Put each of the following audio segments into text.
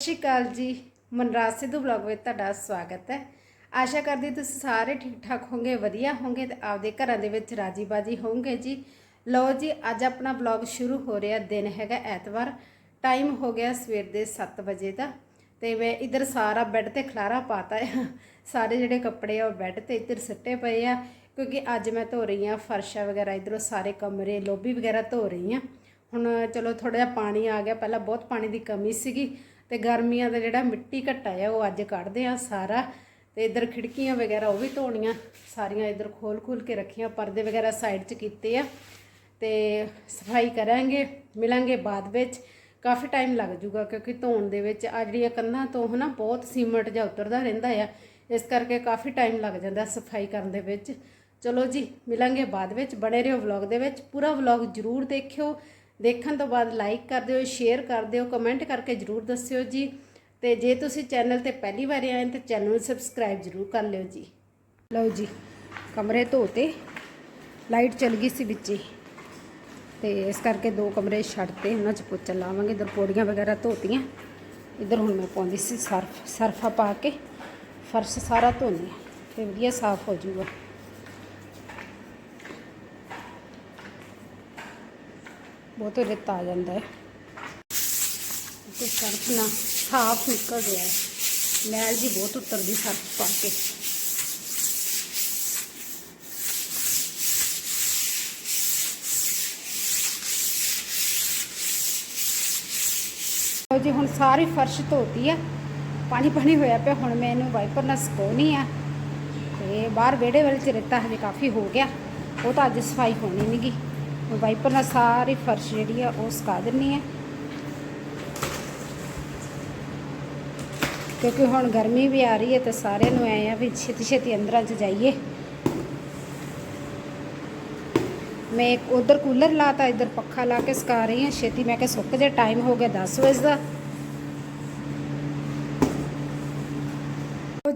ਸਤਿ ਸ਼੍ਰੀ ਅਕਾਲ ਜੀ। ਮਨਰਾਜ ਸਿੱਧੂ ਵਲੌਗ ਵਿੱਚ ਤੁਹਾਡਾ ਸਵਾਗਤ ਹੈ। ਆਸ਼ਾ ਕਰਦੀ ਤੁਸੀਂ ਸਾਰੇ ਠੀਕ ਠਾਕ ਹੋਵੋਗੇ, ਵਧੀਆ ਹੋਵੋਗੇ ਤੇ ਆਪਦੇ ਘਰਾਂ ਦੇ ਵਿੱਚ ਰਾਜੀ ਬਾਜੀ ਹੋਵੋਗੇ ਜੀ। ਲਓ ਜੀ, ਅੱਜ ਆਪਣਾ ਵਲੌਗ ਸ਼ੁਰੂ ਹੋ ਰਿਹਾ। ਦਿਨ ਹੈਗਾ ਐਤਵਾਰ ਟਾਈਮ ਹੋ ਗਿਆ ਸਵੇਰ ਦੇ 7 ਵਜੇ ਦਾ। ਤੇ ਮੈਂ ਇਧਰ ਸਾਰਾ ਬੈੱਡ ਤੇ ਖਲਾਰਾ ਪਾਤਾ ਹੈ ਸਾਰੇ ਜਿਹੜੇ ਕੱਪੜੇ ਆ ਉਹ ਬੈੱਡ ਤੇ ਇੱਧਰ ਸਿੱਟੇ ਪਏ ਆ। ਕਿਉਂਕਿ ਅੱਜ ਮੈਂ ਧੋ ਰਹੀ ਆ, ਫਰਸ਼ਾ ਵਗੈਰਾ ਇਧਰੋਂ ਸਾਰੇ ਕਮਰੇ, ਲੋਬੀ ਵਗੈਰਾ ਧੋ ਰਹੀ ਆ। ਹੁਣ ਚਲੋ ਥੋੜਾ ਜਿਹਾ ਪਾਣੀ ਆ ਗਿਆ। ਪਹਿਲਾਂ ਬਹੁਤ ਪਾਣੀ ਦੀ ਕਮੀ ਸੀਗੀ। ਤੇ ਗਰਮੀਆਂ ਦਾ ਜਿਹੜਾ ਮਿੱਟੀ ਘੱਟਾ ਆ, ਉਹ ਅੱਜ ਕੱਢਦੇ ਆ ਸਾਰਾ ਤੇ ਇਧਰ ਖਿੜਕੀਆਂ ਵਗੈਰਾ ਉਹ ਵੀ ਧੋਣੀਆਂ, ਸਾਰੀਆਂ ਇਧਰ ਖੋਲ ਖੋਲ ਕੇ ਰੱਖੀਆਂ, ਪਰਦੇ ਵਗੈਰਾ ਸਾਈਡ 'ਚ ਕੀਤੇ ਆ ਤੇ ਸਫ਼ਾਈ ਕਰਾਂਗੇ, ਮਿਲਾਂਗੇ ਬਾਅਦ ਵਿੱਚ, ਕਾਫੀ ਟਾਈਮ ਲੱਗ ਜੂਗਾ ਕਿਉਂਕਿ ਧੋਣ ਦੇ ਵਿੱਚ ਆ ਜਿਹੜੀਆਂ ਕੰਧਾਂ ਤੋਂ ਹਨਾ ਬਹੁਤ ਸੀਮਟ ਜਾਂ ਉਤਰਦਾ ਰਹਿੰਦਾ ਆ, ਇਸ ਕਰਕੇ ਕਾਫੀ ਟਾਈਮ ਲੱਗ ਜਾਂਦਾ ਸਫ਼ਾਈ ਕਰਨ ਦੇ ਵਿੱਚ। ਚਲੋ ਜੀ, ਮਿਲਾਂਗੇ ਬਾਅਦ ਵਿੱਚ, ਬਣੇ ਰਹੋ ਵਲੌਗ ਦੇ ਵਿੱਚ, ਪੂਰਾ ਵਲੌਗ ਜਰੂਰ ਦੇਖਿਓ ਦੇਖਣ ਤੋਂ ਬਾਅਦ ਲਾਈਕ ਕਰ ਦਿਓ ਸ਼ੇਅਰ ਕਰ ਦਿਓ ਕਮੈਂਟ ਕਰਕੇ ਜਰੂਰ ਦੱਸਿਓ ਜੀ। ਤੇ ਜੇ ਤੁਸੀਂ ਚੈਨਲ ਤੇ ਪਹਿਲੀ ਵਾਰ ਆਏ ਤਾਂ ਚੈਨਲ ਨੂੰ ਸਬਸਕ੍ਰਾਈਬ ਜਰੂਰ ਕਰ ਲਿਓ ਜੀ। ਲਓ ਜੀ, ਕਮਰੇ ਧੋਤੇ ਲਾਈਟ ਚਲ ਗਈ ਸੀ ਵਿੱਚ ਹੀ। ਤੇ ਇਸ ਕਰਕੇ ਦੋ ਕਮਰੇ ਛੱਡਤੇ ਉਹਨਾਂ 'ਚ ਪੋਚਾ ਲਾਵਾਂਗੇ, ਇਧਰ ਪੌੜੀਆਂ ਵਗੈਰਾ ਧੋਤੀਆਂ। ਇਧਰ ਹੁਣ ਮੈਂ ਪਾਉਂਦੀ ਸੀ ਸਰਫ, ਸਰਫਾ ਪਾ ਕੇ, ਫਰਸ਼ ਸਾਰਾ ਧੋਣੀ ਹੈ ਤੇ ਵਧੀਆ ਸਾਫ਼ ਹੋ ਜਾਊਗਾ। ਬਹੁਤ ਰੇਤਾ ਆ ਜਾਂਦਾ ਹੈ। ਤੇ ਸਰਫ ਨਾ ਸਾਫ਼ ਨਿਕਲ ਰਿਹਾ ਹੈ। ਮੈਲ ਜੀ ਬਹੁਤ ਉਤਰਦੀ ਸਰਫ ਪਾ ਕੇ। ਲਓ ਜੀ, ਹੁਣ ਸਾਰੀ ਫਰਸ਼ ਧੋਤੀ ਆ। ਪਾਣੀ ਪਾਣੀ ਹੋਇਆ ਪਿਆ, ਹੁਣ ਮੈਂ ਇਹਨੂੰ ਵਾਈਪਰ ਨਾਲ ਸੁਕਾਉਣੀ ਆ। ਤੇ ਬਾਹਰ ਵਿਹੜੇ ਵਾਲੇ ਚ ਰੇਤਾ ਹਜੇ ਕਾਫੀ ਹੋ ਗਿਆ। ਉਹ ਤਾਂ ਅੱਜ ਸਫ਼ਾਈ ਹੋਣੀ ਨਹੀਂਗੀ ਮੈਂ ਵਾਈਪਰ ਨਾਲ ਸਾਰੀ ਫਰਸ਼ ਜਿਹੜੀ ਆ ਉਹ ਸੁਕਾ ਦਿੰਨੀ ਆ। ਕਿਉਂਕਿ ਹੁਣ ਗਰਮੀ ਵੀ ਆ ਰਹੀ ਹੈ ਤੇ ਸਾਰਿਆਂ ਨੂੰ ਐ ਆ ਵੀ ਛੇਤੀ ਛੇਤੀ ਅੰਦਰਾਂ 'ਚ ਜਾਈਏ। ਮੈਂ ਇੱਕ ਉਧਰ ਕੂਲਰ ਲਾਤਾ, ਇੱਧਰ ਪੱਖਾ ਲਾ ਕੇ ਸੁਕਾ ਰਹੀ ਹਾਂ। ਛੇਤੀ ਮੈਂ ਕਿਹਾ ਸੁੱਕ ਜੇ, ਟਾਈਮ ਹੋ ਗਿਆ 10 ਵਜੇ ਦਾ।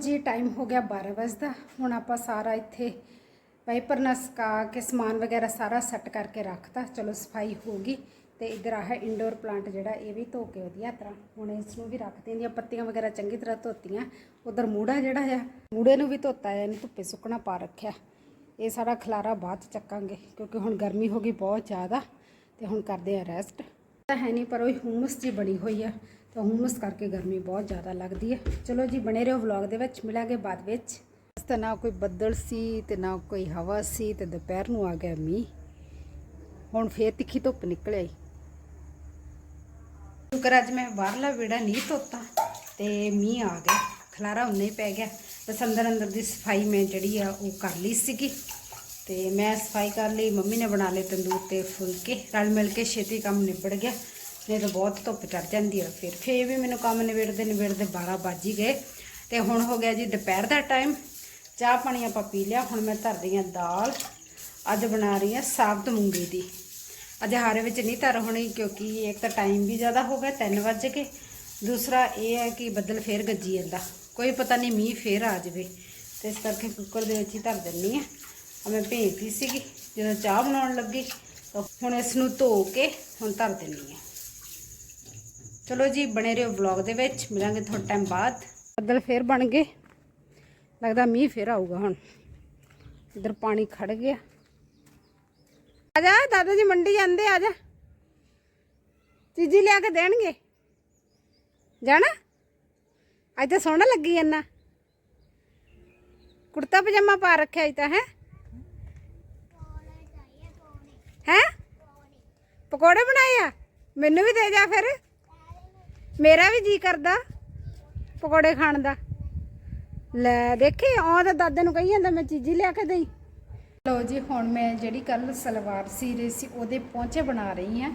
ਜੀ, ਟਾਈਮ ਹੋ ਗਿਆ 12 ਵਜੇ ਦਾ। ਹੁਣ ਆਪਾਂ ਸਾਰਾ ਇੱਥੇ ਵਾਈਪਰ ਨਾਲ ਸੁਕਾ ਕੇ ਸਮਾਨ ਵਗੈਰਾ ਸਾਰਾ ਸੈੱਟ ਕਰਕੇ ਰੱਖਤਾ। ਚਲੋ ਸਫ਼ਾਈ ਹੋ ਗਈ ਤੇ ਇੱਧਰ ਆਹ ਇਨਡੋਰ ਪਲਾਂਟ ਜਿਹੜਾ ਇਹ ਵੀ ਧੋ ਕੇ ਵਧੀਆ ਤਰ੍ਹਾਂ ਹੁਣ ਇਸ ਨੂੰ ਵੀ ਰੱਖ ਦਿੰਦੀਆਂ ਪੱਤੀਆਂ ਵਗੈਰਾ ਚੰਗੀ ਤਰ੍ਹਾਂ ਧੋਤੀਆਂ। ਉਧਰ ਮੂੜਾ ਜਿਹੜਾ ਆ, ਮੂੜੇ ਨੂੰ ਵੀ ਧੋਤਾ ਹੈ ਇਹਨੂੰ ਧੁੱਪੇ ਸੁੱਕਣਾ ਪਾ ਰੱਖਿਆ। ਇਹ ਸਾਰਾ ਖਲਾਰਾ ਬਾਅਦ 'ਚ ਚੱਕਾਂਗੇ ਕਿਉਂਕਿ ਹੁਣ ਗਰਮੀ ਹੋ ਗਈ ਬਹੁਤ ਜ਼ਿਆਦਾ ਤੇ ਹੁਣ ਕਰਦੇ ਆ ਰੈਸਟ ਤਾਂ ਹੈ ਨਹੀਂ, ਪਰ ਉਹ ਹੂਮਸ ਜੀ ਬਣੀ ਹੋਈ ਆ, ਤਾਂ ਹੂਮਸ ਕਰਕੇ ਗਰਮੀ ਬਹੁਤ ਜ਼ਿਆਦਾ ਲੱਗਦੀ ਹੈ ਚਲੋ ਜੀ, ਬਣੇ ਰਹੋ ਵਲੌਗ ਦੇ ਵਿੱਚ। ਮਿਲਾਂਗੇ ਬਾਅਦ ਵਿੱਚ। ਤਾਂ ਨਾ ਕੋਈ ਬੱਦਲ ਸੀ ਤੇ ਨਾ ਕੋਈ ਹਵਾ ਸੀ ਤੇ ਦੁਪਹਿਰ ਨੂੰ ਆ ਗਿਆ ਮੀਂਹ। ਹੁਣ ਫੇਰ ਤਿੱਖੀ ਧੁੱਪ ਨਿਕਲ ਆਈ। ਸ਼ੁਕਰ ਅੱਜ ਮੈਂ ਬਾਹਰਲਾ ਵਿਹੜਾ ਨਹੀਂ ਧੋਤਾ ਤੇ ਮੀਂਹ ਆ ਗਿਆ। ਖਲਾਰਾ ਉਨਾ ਹੀ ਪੈ ਗਿਆ। ਬਸ ਅੰਦਰ ਅੰਦਰ ਦੀ ਸਫ਼ਾਈ ਮੈਂ ਜਿਹੜੀ ਆ ਉਹ ਕਰ ਲਈ ਸੀਗੀ। ਤੇ ਮੈਂ ਸਫ਼ਾਈ ਕਰ ਲਈ, ਮੰਮੀ ਨੇ ਬਣਾ ਲਏ ਤੰਦੂਰ ਤੇ ਫੁਲਕੇ। ਰਲ ਮਿਲ ਕੇ ਛੇਤੀ ਕੰਮ ਨਿਬੜ ਗਿਆ। ਨਹੀਂ ਤਾਂ ਬਹੁਤ ਧੁੱਪ ਚੜ ਜਾਂਦੀ ਆ ਫਿਰ। ਫੇਰ ਵੀ ਮੈਨੂੰ ਕੰਮ ਨਿਬੇੜਦੇ ਨਿਬੇੜਦੇ 12 ਵੱਜ ਹੀ ਗਏ। ਤੇ ਹੁਣ ਹੋ ਗਿਆ ਜੀ ਦੁਪਹਿਰ ਦਾ ਟਾਈਮ ਚਾਹ ਪਾਣੀ ਆਪਾਂ ਪੀ ਲਿਆ, ਹੁਣ ਮੈਂ ਧਰ ਰਹੀ ਹਾਂ ਦਾਲ। ਅੱਜ ਬਣਾ ਰਹੀ ਹਾਂ ਸਾਬਤ ਮੂੰਗੀ ਦੀ। ਅੱਜ ਹਾਰੇ ਵਿੱਚ ਨਹੀਂ ਧਰ ਹੋਣੀ ਕਿਉਂਕਿ ਇੱਕ ਤਾਂ ਟਾਈਮ ਵੀ ਜ਼ਿਆਦਾ ਹੋ ਗਿਆ 3 ਵਜੇ ਕੇ ਦੂਸਰਾ ਇਹ ਹੈ ਕਿ ਬੱਦਲ ਫੇਰ ਗੱਜੀ ਜਾਂਦਾ। ਕੋਈ ਪਤਾ ਨਹੀਂ ਮੀਂਹ ਫੇਰ ਆ ਜਾਵੇ। ਤੇ ਇਸ ਕਰਕੇ ਕੁੱਕਰ ਦੇ ਵਿੱਚ ਹੀ ਧਰ ਦਿੰਨੀ ਆ ਆ ਮੈਂ ਭੇਜਤੀ ਸੀਗੀ, ਜਦੋਂ ਚਾਹ ਬਣਾਉਣ ਲੱਗੀ, ਤਾਂ ਹੁਣ ਇਸ ਨੂੰ ਧੋ ਕੇ ਹੁਣ ਧਰ ਦਿੰਨੀ ਆ ਚਲੋ ਜੀ, ਬਣੇ ਰਹੋ ਵਲੌਗ ਦੇ ਵਿੱਚ। ਮਿਲਾਂਗੇ ਥੋੜਾ ਟਾਈਮ ਬਾਅਦ। ਬੱਦਲ ਫੇਰ ਬਣ ਗਏ। ਲੱਗਦਾ ਮੀਂਹ ਫੇਰ ਆਊਗਾ ਹੁਣ। ਇਧਰ ਪਾਣੀ ਖੜ ਗਿਆ। ਆ ਜਾ, ਦਾਦਾ ਜੀ ਮੰਡੀ ਜਾਂਦੇ, ਆ ਜਾ। ਚੀਜ਼ੀ ਲਿਆ ਕੇ ਦੇਣਗੇ। ਜਾਣਾ? ਅੱਜ ਤਾਂ ਸੋਹਣਾ ਲੱਗੀ ਜਾਂਦਾ ਕੁੜਤਾ ਪਜਾਮਾ ਪਾ ਰੱਖਿਆ ਅੱਜ ਤਾਂ, ਹੈ? ਹੈ? ਪਕੌੜੇ ਬਣਾਏ ਆ? ਮੈਨੂੰ ਵੀ ਦੇ ਜਾ ਫਿਰ। ਮੇਰਾ ਵੀ ਜੀ ਕਰਦਾ ਪਕੌੜੇ ਖਾਣ ਦਾ। ਲੈ ਦੇਖੀ ਆਉਂਦਾ ਦਾਦੇ ਨੂੰ ਕਹੀ ਜਾਂਦਾ, ਮੈਂ ਚੀਜ਼ੀ ਲਿਆ ਕੇ ਦੇਈ। ਲਓ ਜੀ, ਹੁਣ ਮੈਂ ਜਿਹੜੀ ਕੱਲ ਸਲਵਾਰ ਸੀ ਰਹੀ ਸੀ, ਉਹਦੇ ਪਹੁੰਚੇ ਬਣਾ ਰਹੀ ਹਾਂ।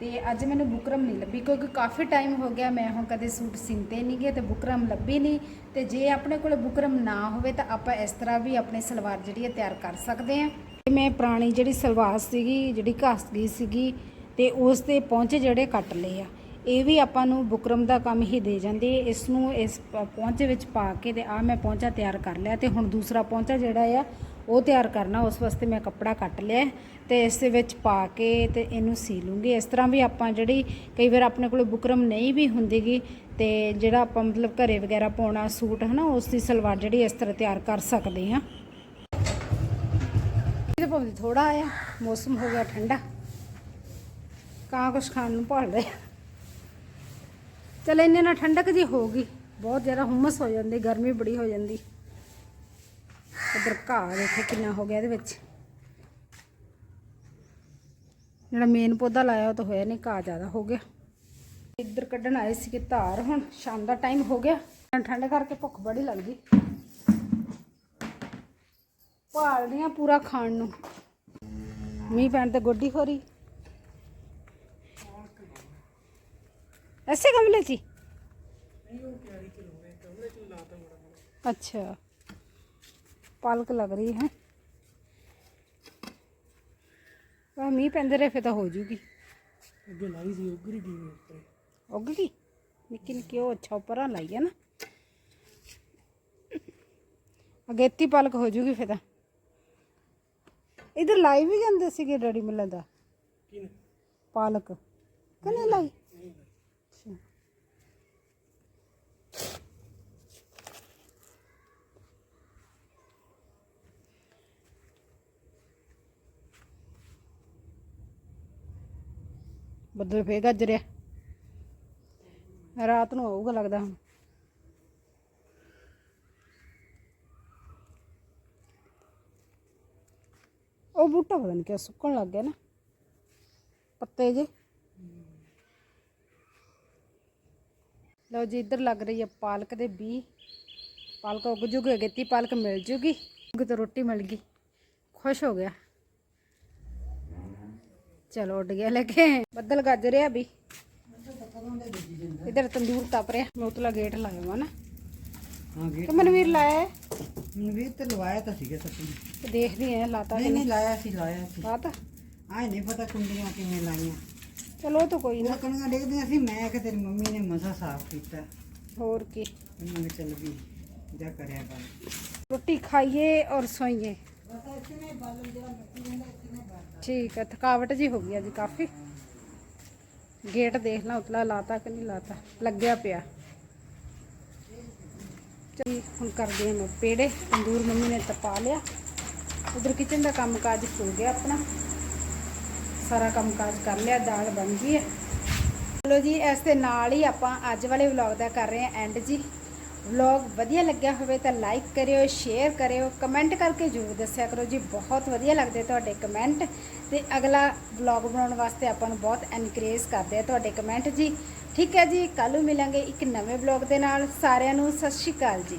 ਤੇ ਅੱਜ ਮੈਨੂੰ ਬੁਕਰਮ ਨਹੀਂ ਲੱਭੀ, ਕਿਉਂਕਿ ਕਾਫੀ ਟਾਈਮ ਹੋ ਗਿਆ, ਮੈਂ ਹੁਣ ਕਦੇ ਸੂਟ ਸਿੰਤੇ ਨਹੀਂ ਗਏ ਤੇ ਬੁਕਰਮ ਲੱਭੀ ਨਹੀਂ ਤੇ ਜੇ ਆਪਣੇ ਕੋਲ ਬੁਕਰਮ ਨਾ ਹੋਵੇ, ਤਾਂ ਆਪਾਂ ਇਸ ਤਰ੍ਹਾਂ ਵੀ ਆਪਣੀ ਸਲਵਾਰ ਜਿਹੜੀ ਹੈ, ਤਿਆਰ ਕਰ ਸਕਦੇ ਹਾਂ। ਤੇ ਮੈਂ ਪੁਰਾਣੀ ਜਿਹੜੀ ਸਲਵਾਰ ਸੀਗੀ, ਜਿਹੜੀ ਘਸ ਗਈ ਸੀਗੀ, ਤੇ ਉਸ ਦੇ ਪਹੁੰਚੇ ਜਿਹੜੇ ਕੱਟ ਲਏ ਆ। ਇਹ ਵੀ ਆਪਾਂ ਨੂੰ ਬੁਕਰਮ ਦਾ ਕੰਮ ਹੀ ਦੇ ਜਾਂਦੇ ਇਸ ਨੂੰ ਇਸ ਪ- ਪਹੁੰਚੇ ਵਿੱਚ ਪਾ ਕੇ ਤੇ ਆ ਮੈਂ ਪਹੁੰਚਾ ਤਿਆਰ ਕਰ ਲਿਆ ਤੇ ਹੁਣ ਦੂਸਰਾ ਪਹੁੰਚਾ ਜਿਹੜਾ ਆ, ਉਹ ਤਿਆਰ ਕਰਨਾ। ਉਸ ਵਾਸਤੇ ਮੈਂ ਕੱਪੜਾ ਕੱਟ ਲਿਆ ਤੇ ਇਸ ਦੇ ਵਿੱਚ ਪਾ ਕੇ ਤੇ ਇਹਨੂੰ ਸੀ ਲੂੰਗੀ। ਇਸ ਤਰ੍ਹਾਂ ਵੀ ਆਪਾਂ ਜਿਹੜੀ ਕਈ ਵਾਰ ਆਪਣੇ ਕੋਲ ਬੁਕਰਮ ਨਹੀਂ ਵੀ ਹੁੰਦੀਗੀ ਤੇ ਜਿਹੜਾ ਆਪਾਂ ਮਤਲਬ ਘਰੇ ਵਗੈਰਾ ਪਾਉਣਾ ਸੂਟ, ਹਨਾ, ਉਸ ਦੀ ਸਲਵਾਰ ਜਿਹੜੀ ਇਸ ਤਰ੍ਹਾਂ ਤਿਆਰ ਕਰ ਸਕਦੇ ਹਾਂ। ਇਹਦੇ ਭਾਵੇਂ ਥੋੜਾ ਆਇਆ ਮੌਸਮ ਹੋ ਗਿਆ ਠੰਡਾ। ਕਾਂ ਕੁਛ ਖਾਣ ਨੂੰ ਭਾਲ ਰਿਹਾ ਚਲ ਇੰਨੇ ਨਾਲ ਠੰਡਕ ਜੀ ਹੋ ਗਈ। ਬਹੁਤ ਜ਼ਿਆਦਾ ਹੁਮਸ ਹੋ ਜਾਂਦੀ, ਗਰਮੀ ਬੜੀ ਹੋ ਜਾਂਦੀ। ਉਧਰ ਘਾਹ ਦੇਖੋ ਕਿੰਨਾ ਹੋ ਗਿਆ ਇਹਦੇ ਵਿੱਚ। ਜਿਹੜਾ ਮੇਨ ਪੌਦਾ ਲਾਇਆ ਉਹ ਤਾਂ ਹੋਇਆ ਨਹੀਂ ਘਾਹ ਜ਼ਿਆਦਾ ਹੋ ਗਿਆ। ਇੱਧਰ ਕੱਢਣ ਆਏ ਸੀ ਕਿ ਧਾਰ ਹੁਣ, ਸ਼ਾਮ ਦਾ ਟਾਈਮ ਹੋ ਗਿਆ। ਠੰਡ ਕਰਕੇ ਭੁੱਖ ਬੜੀ ਲੱਗਦੀ। ਭਾਲਦੀ ਆ ਪੂਰਾ ਖਾਣ ਨੂੰ। ਮੀਂਹ ਪੈਣ ਤੇ ਗੋਡੀ ਖੋਰੀ। ਰਹੀ ਐਸੇ ਗਮਲੇ 'ਚ ਹੀ? ਅੱਛਾ ਪਾਲਕ ਲੱਗ ਰਹੀ ਹੈ ਵਾ ਮੀਂਹ ਪੈਂਦੇ ਰਹੇ ਫਿਰ ਤਾਂ ਹੋ ਜੂਗੀ ਅੱਗੇ ਲਾਈ ਸੀ ਉਗਰੀ ਗਈ ਉੱਪਰ ਉੱਗ ਗਈ ਨਿੱਕੀ ਨਿੱਕੀ ਉਹ ਅੱਛਾ ਉੱਪਰਾਂ ਲਾਈ ਹੈ ਨਾ ਅਗੇਤੀ ਪਾਲਕ ਹੋ ਜੂਗੀ ਫਿਰ ਤਾਂ ਇਧਰ ਲਾਈ ਵੀ ਜਾਂਦੇ ਸੀਗੇ ਡੈਡੀ ਮਿਲਣ ਦਾ ਕਿਨ ਪਾਲਕ ਕਨੇ ਲਾਈ ਬੱਦਲ ਫੇਰ ਗੱਜ ਰਿਹਾ। ਰਾਤ ਨੂੰ ਆਊਗਾ ਲੱਗਦਾ ਹੁਣ। ਉਹ ਬੂਟਾ ਪਤਾ ਨਹੀਂ ਕਿਉਂ ਸੁੱਕਣ ਲੱਗ ਗਿਆ ਨਾ। ਪੱਤੇ ਜੇ। ਲਓ ਜੀ, ਇੱਧਰ ਲੱਗ ਰਹੀ ਹੈ ਪਾਲਕ ਦੇ ਬੀ ਪਾਲਕ ਉੱਗ ਜੂਗੀ, ਅਗੇਤੀ ਪਾਲਕ ਮਿਲ ਜੂਗੀ। ਕਿ ਤਾਂ ਰੋਟੀ ਮਿਲ ਗਈ। ਖੁਸ਼ ਹੋ ਗਿਆ। ਚਲੋ ਉੱਡ ਗਿਆ ਲੈ ਕੇ। ਬੱਦਲ ਗੱਜ ਰਿਹਾ ਵੀ। ਇੱਧਰ ਤੰਦੂਰ ਤਪ ਰਿਹਾ। ਮੈਂ ਉਤਲਾ ਗੇਟ ਲਾਇਆ ਵਾ ਨਾ। ਹਾਂ ਗੇ ਕਿ ਮਨਵੀਰ ਲਾਇਆ ਹੈ? ਮਨਵੀਰ ਤੇ ਲਵਾਇਆ ਤਾਂ ਸੀਗਾ ਸੱਚੀ। ਤੇ ਦੇਖਦੀ ਐ ਲਾਤਾ ਨਹੀਂ ਨਹੀਂ ਲਾਇਆ ਸੀ ਲਾਇਆ ਸੀ। ਲਾਤਾ? ਆਏ ਨਹੀਂ ਪਤਾ ਕੁੰਡੀਆਂ ਕਿਵੇਂ ਲਾਈਆਂ। ਚਲੋ ਉਹ ਤਾਂ ਕੋਈ ਨਾ। ਉਹ ਕਣੀਆਂ ਡੇਗਦੀਆਂ ਸੀ ਮੈਂ ਕਿ ਤੇਰੀ ਮੰਮੀ ਨੇ ਮਸਾ ਸਾਫ਼ ਕੀਤਾ। ਹੋਰ ਕੀ। ਉਹਨਾਂ ਨੇ ਚੱਲ ਵੀ ਜਾ ਕਰਿਆ ਕਰ ਰੋਟੀ ਖਾਈਏ ਔਰ ਸੋਈਏ। ਠੀਕ ਹੈ ਥਕਾਵਟ ਜੀ ਹੋ ਗਈ ਅੱਜ ਕਾਫੀ। ਗੇਟ ਦੇਖ ਲਾ, ਉਤਲਾ ਲਾਤਾ ਕਿ ਨਹੀਂ ਲਾਤਾ? ਲੱਗਿਆ ਪਿਆ। ਚਲ ਹੁਣ ਕਰਦੇ ਹਾਂ ਮੈਂ ਪੇੜੇ। ਤੰਦੂਰ ਮੰਮੀ ਨੇ ਤਪਾ ਲਿਆ। ਉਧਰ ਕਿਚਨ ਦਾ ਕੰਮ ਕਾਜ ਹੋ ਗਿਆ ਆਪਣਾ। ਸਾਰਾ ਕੰਮ ਕਾਜ ਕਰ ਲਿਆ, ਦਾਲ ਬਣ ਗਈ ਹੈ। ਚਲੋ ਜੀ, ਇਸ ਦੇ ਨਾਲ ਹੀ ਆਪਾਂ ਅੱਜ ਵਾਲੇ ਵਲੌਗ ਦਾ ਕਰ ਰਹੇ ਹਾਂ ਐਂਡ ਜੀ। ਵਲੌਗ ਵਧੀਆ ਲੱਗਿਆ ਹੋਵੇ ਤਾਂ ਲਾਈਕ ਕਰਿਓ ਸ਼ੇਅਰ ਕਰਿਓ ਕਮੈਂਟ ਕਰਕੇ ਜ਼ਰੂਰ ਦੱਸਿਆ ਕਰੋ ਜੀ। ਬਹੁਤ ਵਧੀਆ ਲੱਗਦੇ ਤੁਹਾਡੇ ਕਮੈਂਟ ਤੇ ਅਗਲਾ ਵਲੌਗ ਬਣਾਉਣ ਵਾਸਤੇ ਆਪਾਂ ਨੂੰ ਬਹੁਤ ਐਨਕਰੇਜ ਕਰਦੇ ਆ ਤੁਹਾਡੇ ਕਮੈਂਟ ਜੀ। ਠੀਕ ਹੈ ਜੀ ਕੱਲ ਨੂੰ ਮਿਲਾਂਗੇ ਇੱਕ ਨਵੇਂ ਵਲੌਗ ਦੇ ਨਾਲ। ਸਾਰਿਆਂ ਨੂੰ ਸਤਿ ਸ਼੍ਰੀ ਅਕਾਲ ਜੀ।